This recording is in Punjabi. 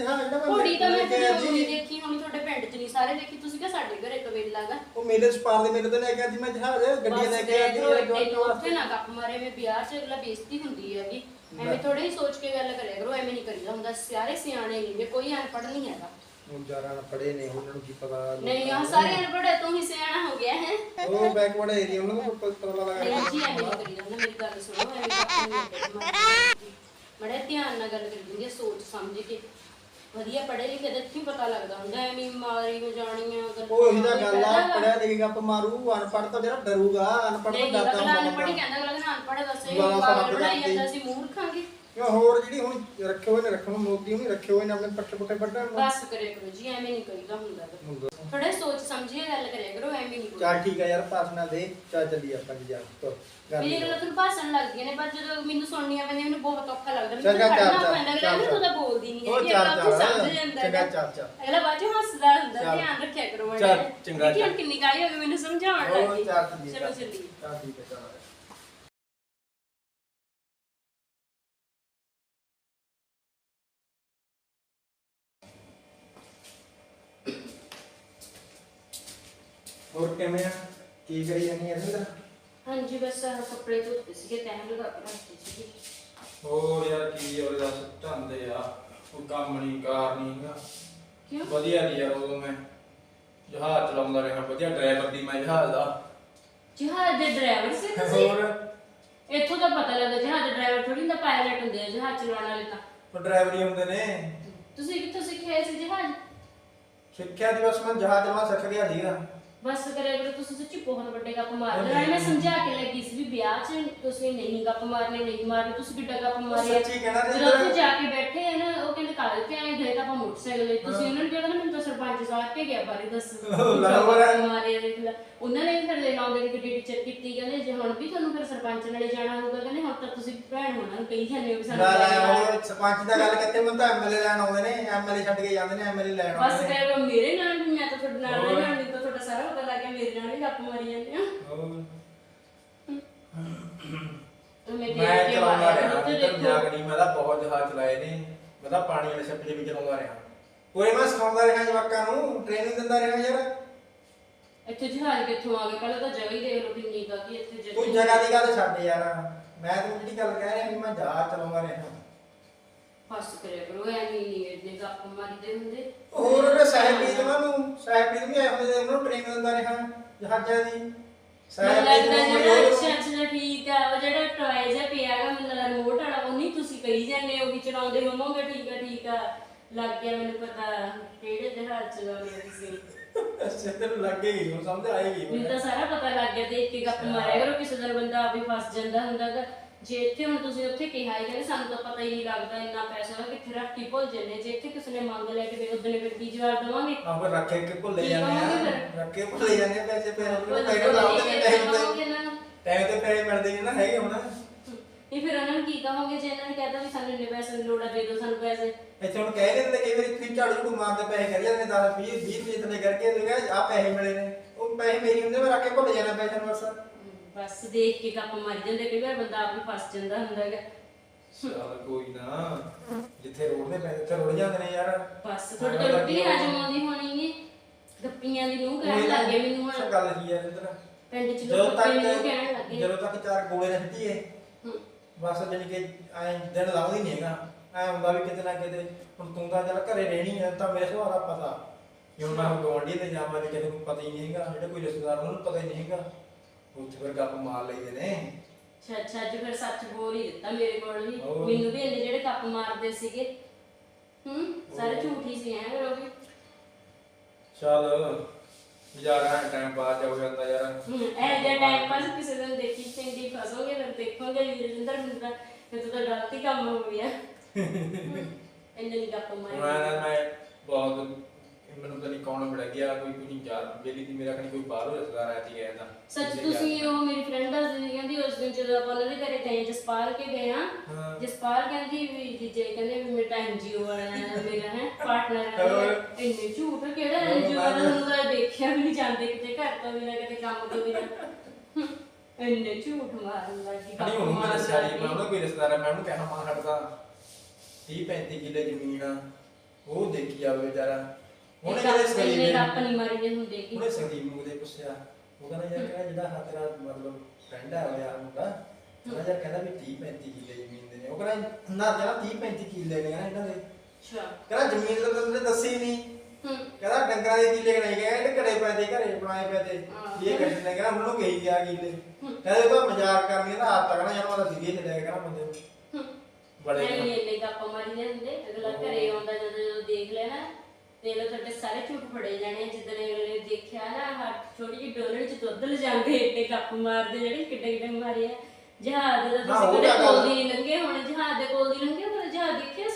ਜਹਾਜ਼ ਜਿਹੜਾ ਮੈਂ ਘੋੜੀ ਤਾਂ ਮੈਂ ਲੈ ਕੇ ਆਇਆ ਕਦੇ ਸੀ। ਨਹੀਂ ਦੇਖੀ ਹੋਣੀ ਤੁਹਾਡੇ ਪਿੰਡ 'ਚ ਨਹੀਂ ਸਾਰੇ ਦੇਖੀ ਤੁਸੀਂ ਕਿ ਸਾਡੇ ਘਰੇ ਕਵੇਲਾ ਗਾ ਉਹ ਮੇਲੇ ਸਪਾਰ ਦੇ ਮੇਲੇ ਤੇ ਲੈ ਕੇ ਸੀ ਮੈਂ ਜਹਾਜ਼ ਗੱਡੀਆਂ ਲੈ ਕੇ ਦੋਸਤ ਉੱਥੇ ਨਾ ਗੱਪ ਮਾਰੇ ਮੈਂ ਵਿਆਹ 'ਚ ਅਗਲਾ ਬੇਇੱਜ਼ਤੀ ਹੁੰਦੀ ਹੈਗੀ। ਐਵੇਂ ਥੋੜੇ ਹੀ ਸੋਚ ਕੇ ਗੱਲ ਕਰਿਆ ਕਰੋ ਐਵੇਂ ਨਹੀਂ ਕਰੀਦਾ ਹੁੰਦਾ। ਸਾਰੇ ਸਿਆਣੇ ਨਹੀਂਗੇ ਕੋਈ ਅਨਪੜ੍ਹ ਨਹੀਂ ਹੈਗਾ। ਹੁਣ ਜਾਰਾ ਨਾ ਪੜੇ ਨੇ ਉਹਨਾਂ ਨੂੰ ਕੀ ਪਤਾ ਨਹੀਂ ਆ ਸਾਰੇ ਅਨਪੜ੍ਹ ਹੈ, ਤੂੰ ਹੀ ਸਿਆਣਾ ਹੋ ਗਿਆ ਹੈ। ਉਹ ਬੈਕਵਰਡ ਏਰੀਆ ਉਹਨਾਂ ਨੂੰ ਪ- ਪਤਾ ਲੱਗਾ। ਨਹੀਂ ਜੀ ਐਵੇਂ ਨਹੀਂ ਕਰੀਦਾ ਹੁੰਦਾ ਮੇਰੀ ਗੱਲ ਸੁਣੋ ਐਵੇਂ ਗੱਪ ਨਹੀਂ ਕਰਦੇ ਮੜੇ ਧਿਆਨ ਨਾਲ ਗੱਲ ਕਰੀ ਦਿੰਦੀ ਆ, ਸੋਚ ਸਮਝ ਕੇ। ਵਧੀਆ ਪੜ੍ਹੇ ਲਿਖੇ ਦਾ ਇੱਥੇ ਪਤਾ ਲੱਗਦਾ ਹੁੰਦਾ ਐਵੇਂ ਮਾਰੀ ਹੋ ਜਾਣੀਆਂ ਗੱਲਾਂ ਉਹ ਇਹੀ ਤਾਂ ਗੱਲ ਆ। ਪੜਿਆ ਲਿਖੇਗਾ ਪ ਮਾਰੂ ਅਨਪੜ੍ਹ ਤਾਂ ਜਿਹੜਾ ਡਰੂਗਾ ਅਨਪੜ੍ਹ ਤੋਂ ਨਹੀਂ ਡਰਦਾ ਅਗਲਾ ਹੁੰਦਾ ਅਨਪੜ੍ਹ ਹੀ ਬੰਦਾ। ਕਹਿੰਦਾ ਅਗਲਾ ਅਨਪੜ੍ਹ ਦੱਸੇ ਗਾਲਾਂ ਉਹ ਸਾਡਾ ਪਾਗਲ ਬਣਾਈ ਪੰਜਾਬੀ। ਜਾਂਦਾ ਸੀ ਮੂਰਖਾਂਗੇ ਕਿਉਂ ਹੋਰ ਜਿਹੜੀ ਹੁਣ ਰੱਖੇ ਹੋਏ ਨੇ ਰੱਖਣ ਨੂੰ ਮੋਦੀ ਉਹਨੇ ਰੱਖੇ ਹੋਏ ਨੇ ਆਪਣੇ ਪੱਟੇ ਪੁੱਟੇ ਵੱਢਣ ਨੂੰ ਬਸ ਕਰਿਆ ਕਰੋ ਜੀ ਐਵੇਂ ਨਹੀਂ ਕਰੀਦਾ ਹੁੰਦਾ ਗਾ। ਥੋੜਾ ਸੋਚ ਸਮਝੀਏ ਗੱਲ ਕਰਿਆ ਕਰੋ ਐਵੇਂ ਨਹੀਂ ਕੋਈ ਚੱਲ ਠੀਕ ਆ ਯਾਰ ਭਾਸ਼ਣਾ ਦੇ ਚੱਲ ਚੱਲੀ ਆਪਾਂ ਜੀ ਜਾ ਤੋ ਮੇਰੀ ਗੱਲਾਂ ਤੁਹਾਨੂੰ ਭਾਸ਼ਣ ਲੱਗਦੀਆਂ ਨੇ ਪਰ ਜਦੋਂ ਮੈਨੂੰ ਸੁਣਨੀਆਂ ਪੈਂਦੀਆਂ ਮੈਨੂੰ ਬਹੁਤ ਔਖਾ ਲੱਗਦਾ ਮੈਨੂੰ ਚੰਗਾ, ਚੱਲ, ਪੈਂਦਾ ਅਗਲਾ ਚੱਲ, ਕਹਿੰਦਾ ਤੂੰ ਤਾਂ ਚੱਲ। ਬੋਲਦੀ ਨਹੀਂ ਹੈਗੀ ਅਗਲਾ ਉੱਥੇ ਸਮਝ ਜਾਂਦਾ ਚੰਗਾ, ਚੱਲ। ਅਗਲਾ ਬਾਅਦ ਚੋਂ ਹੱਸਦਾ ਹੁੰਦਾ। ਧਿਆਨ ਰੱਖਿਆ ਕਰੋ ਜਿਹਾ। ਚੰਗਾ, ਚੱਲ। ਕਿੰਨੀ ਕਾਲੀ ਹੋ ਗਈ ਮੈਨੂੰ ਸਮਝਾਉਣ ਲੱਗੀ ਚੱਲ ਚੱਲੀਏ, ਚਲੋ ਚੱਲ। ਚੱਲੀਏ ਚੱਲ ਠੀਕ ਹੈ ਚੱਲ ਹੋਰ ਕਿਵੇਂ ਆ? ਕੀ ਕਰੀ ਜਾਨੀ ਐ ਇਹਦਾ ਹਾਂਜੀ ਬਸ ਆਹ ਕੱਪੜੇ ਧੋਤੇ ਸੀਗੇ ਤੈਨੂੰ ਲਗਾ ਕੇ ਰੱਖਤੇ ਸੀਗੇ। ਹੋਰ ਯਾਰ ਕੀ ਉਹਦੇ ਦਾ ਧੰਦੇ ਆ। ਕੋਈ ਕੰਮ ਨਹੀਂ ਕਾਰ ਨਹੀਂ ਗਾ ਕਿਉਂ? ਵਧੀਆ ਦੀ ਯਾਰ ਉਦੋਂ ਮੈਂ। ਜਹਾਜ਼ ਚਲਾਉਂਦਾ ਰਿਹਾ ਵਧੀਆ ਡਰਾਈਵਰ ਦੀ ਮੈਂ ਜਹਾਜ਼ ਦਾ। ਜਹਾਜ਼ ਦੇ ਡਰਾਈਵਰ ਸੀ ਤੁਸੀਂ? ਹੋਰ? ਇੱਥੋਂ ਤਾਂ ਪਤਾ ਲੱਗਦਾ ਜਹਾਜ਼ ਦੇ ਡਰਾਈਵਰ ਥੋੜੀ ਹੁੰਦਾ ਪਾਇਲਟ ਹੁੰਦੇ ਆ ਜਹਾਜ਼ ਚਲਾਉਣ ਵਾਲੇ ਤਾਂ। ਉਹ ਡਰਾਈਵਰ ਹੀ ਹੁੰਦੇ ਨੇ। ਤੁਸੀਂ ਕਿੱਥੋਂ ਸਿੱਖਿਆ ਸੀ ਜਹਾਜ਼? ਸਿੱਖਿਆ ਦੀ ਬਸ ਮੈਂ ਜਹਾਜ਼ ਚਲਾਉਣਾ ਸਿੱਖ ਗਿਆ ਸੀਗਾ। ਬਸ ਕਰਿਆ ਕਰੋ ਤੁਸੀਂ ਸੱਚੀ ਬਹੁਤ ਵੱਡੇ ਗੱਪ ਮਾਰਦੇ ਨਾਲੇ ਮੈਂ ਸਮਝਾ ਕੇ ਲੱਗੀ ਸੀ ਵੀ ਵਿਆਹ 'ਚ ਤੁਸੀਂ ਨਹੀਂ ਗੱਪ ਮਾਰਨੇ ਨਹੀਂ ਮਾਰਨੇ ਤੁਸੀਂ ਕਿੱਡਾ ਗੱਪ ਮਾਰਿਆ ਸੱਚੀ ਕਹਿਣਾ ਤੇ ਜਦੋਂ ਉੱਥੇ ਜਾ ਕੇ ਬੈਠੇ ਆ ਨਾ ਉਹ ਕਹਿੰਦੇ ਕਾਲ ਤੇ ਆਏ ਗਏ ਤਾਂ ਆਪਾਂ ਮੋਟਰਸਾਈਕਲ ਲਈ ਤੁਸੀਂ ਉਹਨਾਂ ਨੂੰ ਕਿਹਾ ਨਾ ਮੈਨੂੰ ਤਾਂ ਸਰਪੰਚ ਸਾਹਿਬ ਕੇ ਗਿਆ ਬਾਰੇ ਦੱਸ ਹੈ। ਦੇਖ ਲੈ ਉਹਨਾਂ ਨੇ ਵੀ ਫਿਰ ਲੈ ਲਾਉਂਦੇ ਨੇ ਕਿ ਟੀਚਰ ਕੀਤੀ ਕਹਿੰਦੇ ਜੇ ਹੁਣ ਵੀ ਤੁਹਾਨੂੰ ਫਿਰ ਸਰਪੰਚ ਨਾਲੇ ਜਾਣਾ ਹੋਊਗਾ ਕਹਿੰਦੇ ਹੁਣ ਤਾਂ ਤੁਸੀਂ ਭੈਣ ਹੋਣਾ ਨੂੰ ਕਹੀ ਜਾਂਦੇ ਹੋ ਵੀ ਸਾਨੂੰ ਲੈ ਜਾਣਾ। ਉਹ ਸਰਪੰਚ ਦਾ ਗੱਲ ਮੈਂ ਤਾਂ ਐਮਐਲਏ ਲੈਣ ਆਉਂਦੇ ਨੇ ਐਮਐਲਏ ਛੱਡ ਕੇ ਜਾਂਦੇ ਨੇ ਐਮਐਲਏ ਲੈਣ ਬਸ ਆਉਂਦੇ ਨੇ ਕਹਿ ਮੇਰੇ ਨਾਲ ਵੀ ਮੈਂ ਤਾਂ ਤੁਹਾਡੇ ਨਾਲ ਹੋਰ। ਰਹਿਣਾ ਤਾਂ ਤੁਹਾਡਾ ਸਾਰਾ ਪਤਾ ਲੱਗ ਗਿਆ ਮੇਰੇ ਨਾਲ ਵੀ ਗੱਪ ਮਾਰੀ ਜਾਂਦੇ ਆ। ਹੋਰ? ਮੈਂ ਮੈਂ ਦੇਖ ਕੇ ਚਲਾਉਂਦਾ ਰਿਹਾ ਉੱਥੇ ਤੇ ਦੇਖੋ। ਮਜ਼ਾਕ ਨਹੀਂ ਮੈਂ ਤਾਂ ਬਹੁਤ ਜਹਾਜ਼ ਚਲਾਏ ਨੇ। ਮੈਂ ਤਾਂ ਪਾਣੀ ਵਾਲੇ ਛੱਪੇ ਵੀ ਚਲਾਉਂਦਾ ਰਿਹਾ। ਪੂਰੇ ਮੈਂ ਸਿਖਾਉਂਦਾ ਰਿਹਾ ਜਵਾਕਾਂ ਨੂੰ ਟ੍ਰੇਨਿੰਗ ਦਿੰਦਾ ਰਿਹਾ ਯਾਰ। ਇੱਥੇ ਜਹਾਜ਼ ਕਿੱਥੋਂ ਆ ਗਏ? ਪਹਿਲਾਂ ਤਾਂ ਜਗ੍ਹਾ ਹੀ ਦੇਖ ਲਓ ਕਿੰਨੀ ਕਿ ਇੱਥੇ ਤੂੰ ਜਗ੍ਹਾ। ਦੀ ਗੱਲ ਛੱਡ ਯਾਰ। ਮੈਂ ਤੈਨੂੰ ਜਿਹੜੀ ਗੱਲ ਕਹਿ ਰਿਹਾ ਵੀ ਮੈਂ ਜਹਾਜ਼ ਚਲਾਉਂਦਾ ਰਿਹਾ। ਫਸ ਕਰਿਆ ਕਰੋ ਐਵੇਂ ਨਹੀਂ ਇੰਨੇ ਗੱਪ ਮਾਰੀਦੇ ਹੁੰਦੇ। ਹੋਰ ਉਹਨੇ ਉਹਨਾਂ ਨੂੰ ਸਾਹਿਬਪ੍ਰੀਤ ਵੀ ਆਏ ਹੁੰਦੇ ਨੇ ਉਹਨਾਂ ਨੂੰ ਟ੍ਰੇਨਿੰਗ ਦਿੰਦਾ ਰਿਹਾ ਜਹਾਜ਼ਾਂ ਦੀ। ਮੈਨੂੰ ਲੱਗਦਾ ਜਿਹੜਾ ਅੱਛਾ ਠੀਕ ਆ ਉਹ ਜਿਹੜਾ ਟੌਏ ਜਿਹਾ ਪਿਆ ਹੈਗਾ ਮੈਨੂੰ ਲੱਗਦਾ ਰਿਮੋਟ ਵਾਲਾ ਉਹ ਨਹੀਂ ਤੁਸੀਂ ਕਹੀ ਜਾਂਦੇ ਹੋ ਵੀ ਚਲਾਉਂਦੇ ਹੋਵੋਗੇ ਠੀਕ ਆ ਠੀਕ ਆ। ਲੱਗ ਗਿਆ ਮੈਨੂੰ ਪਤਾ ਕਿਹੜੇ ਜਹਾਜ਼ ਚਲਾਉਂਦੇ ਆ ਤੁਸੀਂ? ਅੱਛਾ ਤੈਨੂੰ ਲੱਗੇਗੀ ਹੁਣ ਸਮਝ ਆਏਗੀ ਮੈਨੂੰ ਤਾਂ ਸਾਰਾ ਪਤਾ ਲੱਗ ਗਿਆ ਦੇਖ ਕੇ ਗੱਪ ਮਾਰਿਆ ਕਰੋ ਕਿਸੇ ਦਿਨ ਬੰਦਾ ਆਪੇ ਫਸ ਜਾਂਦਾ ਹੁੰਦਾ ਜੇ ਇੱਥੇ ਹੁਣ ਤੁਸੀਂ ਉੱਥੇ ਕਿਹਾ ਹੀ ਕਹਿੰਦੇ ਸਾਨੂੰ ਤਾਂ ਪਤਾ ਹੀ ਨਹੀਂ ਲੱਗਦਾ ਇੰਨਾ ਪੈਸਾ ਕਿੱਥੇ ਰੱਖ ਕੇ ਭੁੱਲ ਜੰਨੇ ਜੇ ਇੱਥੇ ਕਿਸੇ ਨੇ ਮੰਗ ਲੈ ਕੇ ਦੇ ਉਦੋਂ ਫਿਰ ਕੀ ਜਵਾਬ ਦੇਵਾਂਗੇ? ਫਿਰ ਰੱਖੇ ਕਿ ਭੁੱਲੇ ਕੀ ਜਾਂਦੇ ਆ? ਰੱਖੇ ਭੁੱਲੇ ਜਾਂਦੇ ਆ ਪੈਸੇ ਪੈਸੇ ਭੁੱਲ ਪੈਸੇ ਲਾਉਂਦੇ ਨੇ ਕੀ ਟਾਈਮ ਤੇ ਨੂੰ? ਪੈਸੇ ਮਿਲਦੇ ਨੇ ਨਾ ਹੈਗੇ ਹੁਣ। ਇਹ ਫਿਰ ਉਹਨਾਂ ਨੂੰ ਕੀ ਕਹੋਗੇ ਜੇ ਇਹਨਾਂ ਨੇ ਕਹਿਤਾ ਵੀ ਸਾਨੂੰ ਇੰਨੇ ਪੈਸੇ ਦੀ ਲੋੜ ਆ ਦੇ ਦਿਓ ਸਾਨੂੰ ਪੈਸੇ। ਇੱਥੇ ਹੁਣ ਕਹਿ ਦਿੰਦੇ ਕਈ ਵਾਰੀ ਤੁਸੀਂ ਝਾੜੂ ਝੂੜੂ ਮਾਰਦੇ ਪੈਸੇ ਕਰ ਜਾਂਦੇ 10 20 20 ਰੁਪਏ ਥੱਲੇ ਕਰਕੇ। ਆ ਪੈਸੇ ਮਿਲੇ ਨੇ। ਉਹ ਪੈਸੇ ਮੇਰੀ ਹੁੰਦੇ ਮੈਂ ਰੱਖ ਕੇ ਭੁੱਲ ਜਾਣਾ ਪੈਸੇ ਨੂੰ ਬਸ। ਬਸ ਦੇਖ ਕੇ ਗੱਪ ਮਾਰੀ ਜਾਂਦੇ ਕਈ ਵਾਰ ਬੰਦਾ ਆਪ ਹੀ ਫਸ ਜਾਂਦਾ ਹੁੰਦਾ ਹੈਗਾ। ਚੱਲ ਕੋਈ ਨਾ ਜਿੱਥੇ ਰੋਡ ਦੇ ਪੈਸੇ ਉੱਥੇ ਰੁੜ ਜਾਂਦੇ ਨੇ ਯਾਰ। ਬਸ ਤੁਹਾਡੇ ਤੋਂ ਰੋਟੀ ਨੀ ਹਜਮ ਆਉਂਦੀ ਹੋਣੀ ਨੇ ਗੱਪੀਆਂ ਦੀ ਨੂੰ ਕਹਿਣ ਲੱਗੇ ਮੈਨੂੰ ਹੁਣ। ਗੱਲ ਕੀ ਹੈ ਇੰਦਰ ਪਿੰਡ ਚ ਜਦੋਂ ਲੋਕ ਗੱਪੇ ਨੂੰ ਤੱਕ ਲੱਗੇ ਜਦੋਂ ਤੱਕ ਚਾਰ ਗੋਲੇ ਨਾ ਛੱਡੀਏ ਹੂੰ। ਬਸ ਜਾਨੀ ਕਿ ਐ ਦਿਨ ਲਾਉਂਦਾ ਹੀ ਨਹੀਂ ਹੈਗਾ। ਐ ਹੁੰਦਾ ਵੀ ਕਿਤੇ ਨਾ ਕਿਤੇ ਹੁਣ ਤੂੰ ਤਾਂ ਚੱਲ ਘਰੇ ਰਹਿਣੀ ਹੈ ਤਾਂ ਮੇਰੇ ਸੁਭਾਅ ਦਾ ਪਤਾ। ਕਿ ਹੁਣ ਮੈਂ ਗਵਾਂਢੀ ਤੇ ਜਾਵਾਂ ਤੇ ਕਿਸੇ ਨੂੰ ਪਤਾ ਹੀ ਨਹੀਂ ਹੈਗਾ ਜਿਹੜੇ ਕੋਈ ਰਿਸ਼ਤੇਦਾਰ ਉਹਨਾਂ ਨੂੰ ਪਤਾ ਹੀ ਨਹੀਂ ਹੈਗਾ। ਉੱਥੇ ਫਿਰ ਗੱਪ ਮਾਰ ਲਈਦੇ ਨੇ। ਅੱਛਾ ਅੱਛਾ ਅੱਜ ਫਿਰ ਸੱਚ ਬੋਲ ਹੀ ਦਿੱਤਾ ਮੇਰੇ ਕੋਲ ਵੀ। ਹੋਰ। ਮੈਨੂੰ ਵੀ ਇੰਨੇ ਜਿਹੜੇ ਕੱਪ ਮਾਰਦੇ ਸੀਗੇ। ਹੂੰ ਸਾਰੇ ਝੂਠ ਹੀ ਸੀ ਐ ਫਿਰ ਉਹ ਵੀ। ਚੱਲ ਗੁਜ਼ਾਰਾ ਟਾਈਮ ਬਾਅਦ ਹੋ ਜਾਂਦਾ ਯਾਰ। ਹੂੰ ਇਹ ਜੇ ਟਾਈਮ ਪਾਸ ਕਿਸੇ ਦਿਨ ਦੇਖੀ ਚੰਗੀ ਫਸੋਗੇ ਫਿਰ ਦੇਖੋਗੇ ਵੀ ਰਜਿੰਦਰ ਤਾਂ ਇਹ ਤਾਂ ਗਲਤੀ ਕੰਮ ਹੋ ਗਿਆ। ਇੰਨੇ ਨਹੀਂ ਗੱਪ ਹੁਣ ਮਾਰੇ ਮੈਂ ਮੈਂ ਬਹੁਤ ਮੈਨੂੰ ਤਾਂ ਨਹੀਂ ਕੌਣ ਮਿਲ ਗਿਆ ਕੋਈ ਕੋਈ ਨਹੀਂ ਯਾਰ ਮੇਰੀ ਦੀ ਮੇਰਾ ਕਣੀ ਕੋਈ ਬਾਹਰੋਂ ਰਿਸ਼ਤੇਦਾਰ ਆਇਆ ਸੀ ਗਿਆ ਤਾਂ ਸੱਚ ਤੁਸੀਂ ਉਹ ਮੇਰੀ ਫਰੈਂਡ ਦੱਸਦੀ ਸੀ ਕਹਿੰਦੀ ਉਸ ਦਿਨ ਜਦੋਂ ਆਪਾਂ ਉਹਨਾਂ ਦੇ ਘਰੇ ਗਏ ਜਸਪਾਲ ਕੇ ਗਏ ਹਾਂ ਹਾਂ। ਜਸਪਾਲ ਕਹਿੰਦੀ ਵੀ ਜੀਜੇ ਕਹਿੰਦੇ ਵੀ ਮੇਰਾ ਐਨਜੀਓ ਵਾਲਾ ਹੈ, ਮੇਰਾ ਹੈ ਪਾਰਟਨਰ ਹੈ ਹੋਰ। ਇੰਨੇ ਝੂਠ ਕਿਹੜਾ ਐਨਜੀਓ ਵਾਲਾ ਨੂੰ ਤਾਂ ਦੇਖਿਆ ਵੀ ਨਹੀਂ ਜਾਂਦੇ ਕਿਤੇ ਘਰ ਤੋਂ ਵੀ ਨਾ ਕਿਤੇ ਕੰਮ ਤੋਂ ਵੀ ਨਾ ਹਮ, ਇੰਨੇ ਝੂਠ ਮਾਰਨ ਲੱਗੀ ਨਹੀਂ ਉਹਨੂੰ ਮੈਂ ਦੱਸਿਆ ਨਹੀਂ ਮੈਂ ਉਹਦਾ ਕੋਈ ਰਿਸ਼ਤੇਦਾਰ ਹੈ ਮੈਂ ਉਹਨੂੰ ਕਹਿਣਾ ਮਾਂ ਹਟਦਾ 30 35 ਕਿੱਲੇ ਜ਼ਮੀਨ ਆ ਉਹ ਦੇਖੀ ਜਾਵੇ ਵਿਚਾਰਾ। ਉਹਨੇ ਇਹਨੇ ਸਰੀਰ ਗੱਪ ਨਹੀਂ ਮਾਰੀ ਹੁੰਦੇ ਕਿ ਉਹਨੇ ਸੰਦੀਪ ਨੂੰ ਉਹਦੇ ਪੁੱਛਿਆ ਉਹ ਕਹਿੰਦਾ ਯਾਰ ਕਿਹੜਾ ਜਿਹੜਾ ਹੱਥ ਨਾਲ ਮਤਲਬ ਫਰੈਂਡ ਆ ਹੋਇਆ ਮੁੰਡਾ ਕਹਿੰਦਾ ਯਾਰ ਕਹਿੰਦਾ ਵੀ 30 35 ਕਿੱਲੇ ਜ਼ਮੀਨ ਦੇ ਨੇ। ਉਹ ਕਹਿੰਦਾ ਨਾ ਜਿਹੜਾ 30 35 ਕਿੱਲੇ ਨੇ ਕਹਿੰਦਾ ਇਹਨਾਂ ਦੇ। ਅੱਛਾ। ਕਹਿੰਦਾ ਜ਼ਮੀਨ ਤਾਂ ਤੈਨੂੰ ਦੱਸੀ ਨਹੀਂ ਹੂੰ। ਕਹਿੰਦਾ ਡੰਗਰਾਂ ਦੇ ਕਿੱਲੇ ਨਹੀਂ ਗਏ ਇਹਦੇ ਘੜੇ ਪੈ ਤੇ ਘਰੇ ਬਣਾਏ ਤੇ। ਹਾਂ। ਇਹ ਕੱਢ ਨੇ ਕਹਿੰਦਾ ਮੈਨੂੰ ਕਹੀ ਗਿਆ ਕਿੱਲੇ। ਹੂੰ। ਕਹਿੰਦਾ ਇਹ ਤਾਂ ਮਜ਼ਾਕ ਕਰਨੀ ਨਾ ਆਪ ਤੱਕ ਨਾ ਯਾਰ ਉਹਦਾ ਸੀਰੀਅਸ ਲੈ ਕੇ ਕਹਿੰਦਾ ਬੰਦੇ ਨੂੰ। ਹੂੰ। ਬੜੇ ਨਹੀਂ ਨਹੀਂ ਗੱਪ ਮਾਰੀ ਦੇ ਹੁੰਦੇ ਅਗਲਾ ਘਰੇ ਆਉਂਦਾ ਜਦੋਂ ਜਦੋਂ ਦੇਖ ਲੈਣਾ ਤੇ ਲੋ ਤੁਹਾਡੇ ਸਾਰੇ ਝੂਠ ਫੜੇ ਜਾਣੇ ਜਿੱਦਣ ਅਗਲੇ ਨੇ ਦੇਖਿਆ ਨਾ ਆਹ ਛੋਟੀ ਜਿਹੀ ਡੋਲਣ ਚ ਦੁੱਧ ਲਿਜਾਂਦੇ ਏਡੇ ਗੱਪ ਮਾਰਦੇ ਜਿਹੜੇ ਕਿੱਡੇ ਕਿੱਡੇ ਮਾਰੇ ਆ। ਜਹਾਜ਼ ਦਾ ਤੁਸੀਂ ਕਦੇ ਕੋਲ ਦੀ ਲੰਘੇ ਹੋਣੇ ਜਹਾਜ਼ ਦੇ ਕੋਲ ਦੀ ਲੰਘੇ ਪਰ ਜਹਾਜ਼ ਦੇਖਿਆ